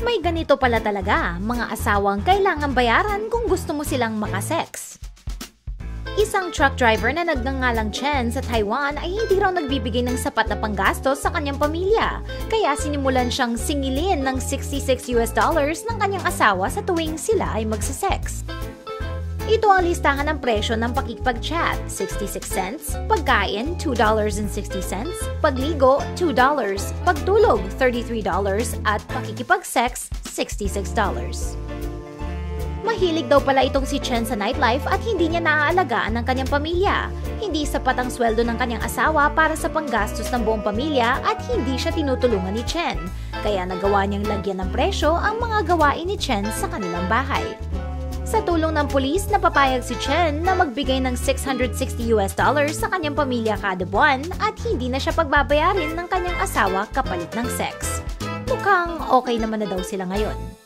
May ganito pala talaga, mga asawang kailangan bayaran kung gusto mo silang makasex. Isang truck driver na nagngangalang Chen sa Taiwan ay hindi raw nagbibigay ng sapat na panggastos sa kanyang pamilya. Kaya sinimulan siyang singilin ng 66 US dollars ng kanyang asawa sa tuwing sila ay magsasex. Ito ang listahan ng presyo ng pakikipag-chat, 66 cents, pagkain, $2.60, pagligo, $2, pagtulog, $33, at pakikipag-sex, $66. Mahilig daw pala itong si Chen sa nightlife at hindi niya naaalagaan ng kanyang pamilya. Hindi sapat ang sweldo ng kanyang asawa para sa panggastos ng buong pamilya at hindi siya tinutulungan ni Chen. Kaya nagawa niyang lagyan ng presyo ang mga gawain ni Chen sa kanilang bahay. Sa tulong ng pulis, napapayag si Chen na magbigay ng 660 US dollars sa kanyang pamilya kada buwan at hindi na siya pagbabayarin ng kanyang asawa kapalit ng sex. Mukhang okay naman na daw sila ngayon.